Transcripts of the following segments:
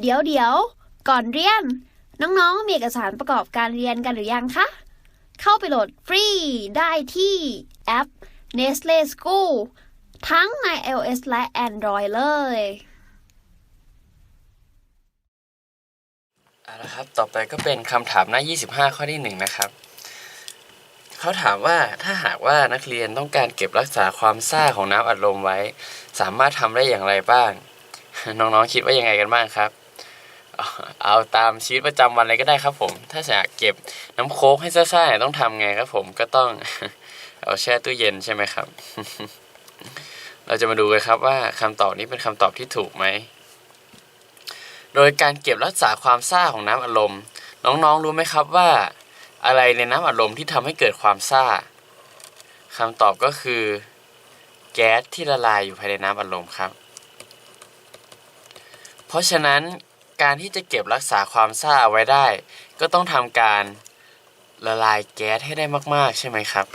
เดี๋ยวเดี๋ยว ก่อนเรียน น้องๆ มีเอกสารประกอบการเรียนกันหรือยังคะ เข้าไปโหลดฟรีได้ที่แอป Nestle School ทั้งใน iOS และ Android เลยเอาละครับ ต่อไปก็เป็นคำถามหน้า 25 ข้อที่ 1 นะครับ เขาถามว่าถ้าหากว่านักเรียนต้องการเก็บรักษาความซ่าของน้ำอัดลมไว้ สามารถทำได้อย่างไรบ้าง น้องๆ คิดว่ายังไงกันบ้างครับ เอาตามชีวิตประจำวันเลยก็ได้ครับผม ถ้าอยากเก็บน้ำโค้กให้ซ่าๆต้องทำไงครับผมก็ต้องเอาแช่ตู้เย็นใช่ไหมครับ เราจะมาดูกันครับว่าคำตอบนี้เป็นคำตอบที่ถูกไหม โดยการเก็บรักษาความซ่าของน้ำอัดลมน้องๆรู้ไหมครับว่า อะไรในน้ำอัดลมที่ทำให้เกิดความซ่าคำตอบก็คือ แก๊สที่ละลายอยู่ภายในน้ำอัดลมครับ เพราะฉะนั้น การที่จะเก็บรักษาความซ่าเอาไว้ได้ ก็ต้องทำการละลายแก๊สให้ได้มาก ๆ ใช่ไหมครับ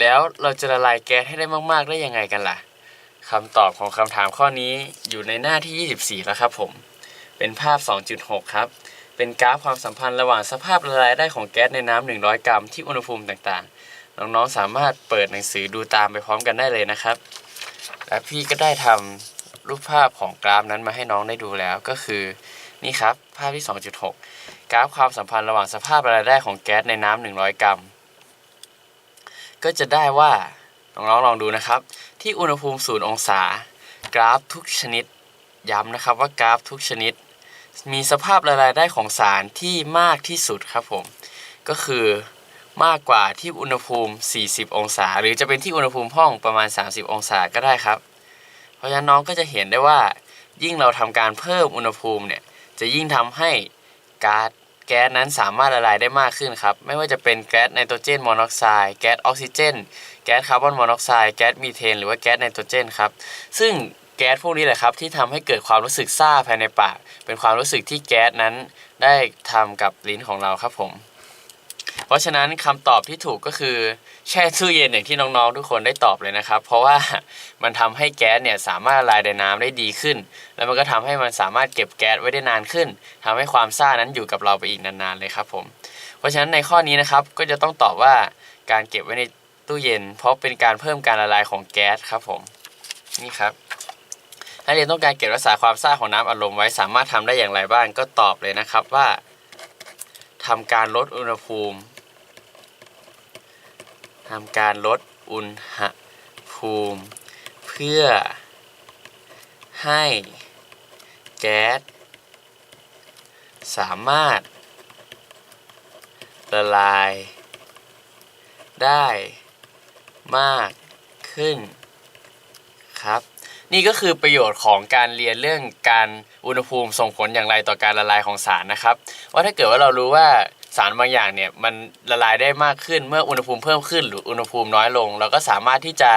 แล้วเราจะละลายแก๊สให้ได้มาก ๆ ได้ยังไงกันล่ะคำตอบของคำถามข้อนี้อยู่ในหน้าที่ 24 แล้วครับผม เป็นภาพ 2.6 ครับ เป็นกราฟความสัมพันธ์ระหว่างสภาพละลายได้ของแก๊สในน้ำ100 กรัมที่อุณหภูมิต่างๆ น้อง ๆ สามารถเปิดหนังสือดูตามไปพร้อมกันได้เลยนะครับ และพี่ก็ได้ทำรูปภาพของกราฟนั้นมาให้น้องได้ดูแล้วก็คือนี่ครับภาพที่ 2.6 กราฟความสัมพันธ์ระหว่างสภาพละลายได้ของแก๊สในน้ำ100 กรัม ก็จะได้ว่าน้องๆลองดูนะครับ ที่อุณหภูมิ0องศา กราฟทุกชนิดย้ำนะครับว่ากราฟทุกชนิด มีสภาพละลายได้ของสารที่มากที่สุดครับผม ก็คือ มากกว่าที่อุณหภูมิ 40 องศา หรือจะเป็นที่อุณหภูมิห้องประมาณ 30 องศาก็ได้ครับ เพราะฉะนั้นน้องก็จะเห็นได้ว่า ยิ่งเราทำการเพิ่มอุณหภูมิเนี่ยจะยิ่งทำให้ก๊าซแก๊สนั้นสามารถละลายได้มากขึ้นครับ ไม่ว่าจะเป็นแก๊สไนโตรเจนมอนอกไซด์แก๊สออกซิเจน แก๊สคาร์บอนมอนอกไซด์แก๊สมีเทน หรือว่าแก๊สไนโตรเจนครับ ซึ่งแก๊สพวกนี้แหละครับที่ทำให้เกิดความรู้สึกซ่าภายในปาก เป็นความรู้สึกที่แก๊สนั้นได้ทำกับลิ้นของเราครับผม ราะฉะนั้นคำตอบที่ถูกก็คือแช่ตู้เย็นอย่างที่น้องๆทุกคนได้ตอบเลยนะครับ เพราะว่ามันทำให้แก๊สเนี่ยสามารถละลายในน้ำได้ดีขึ้น แล้วมันก็ทำให้มันสามารถเก็บแก๊สไว้ได้นานขึ้นทำให้ความซ่านั้นอยู่กับเราไปอีกนานๆเลยครับผมเพราะฉะนั้นในข้อนี้นะครับก็จะต้องตอบว่าการเก็บไว้ในตู้เย็น เพราะเป็นการเพิ่มการละลายของแก๊สครับผมนี่ครับถ้าเรียนต้องการเก็บรักษาความซ่าของน้ำอัดลมไว้สามารถทำได้อย่างไรบ้างก็ตอบเลยนะครับว่าทำการลดอุณหภูมิ ทำการลดอุณหภูมิ เพื่อให้แก๊สสามารถ ละลาย ได้มากขึ้นครับ นี่ก็คือประโยชน์ของการเรียนเรื่องการอุณหภูมิส่งผลอย่างไรต่อการละลายของสารนะครับ ว่าถ้าเกิดว่าเรารู้ว่า สารบางอย่างเนี่ยมันละลายได้มากขึ้นเมื่ออุณหภูมิเพิ่มขึ้นหรืออุณหภูมิน้อยลง เราก็สามารถที่จะ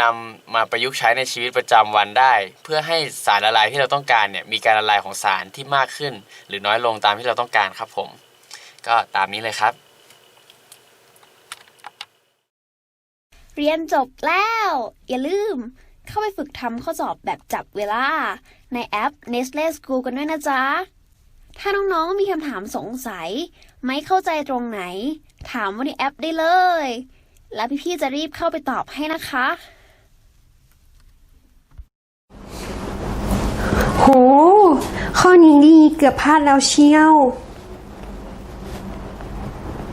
นำมาประยุกต์ใช้ในชีวิตประจำวันได้ เพื่อให้สารละลายที่เราต้องการเนี่ยมีการละลายของสารที่มากขึ้น หรือน้อยลงตามที่เราต้องการครับผม ก็ตามนี้เลยครับ เรียนจบแล้ว อย่าลืมเข้าไปฝึกทำข้อสอบแบบจับเวลา ในแอป Nestle School กันด้วยนะจ๊ะ ถ้าน้องๆมีคำถามสงสัย ไม่เข้าใจตรงไหน ถามว่าในแอปได้เลย แล้วพี่ๆจะรีบเข้าไปตอบให้นะคะ โห ข้อนี้ดีเกือบพลาดแล้วเชียว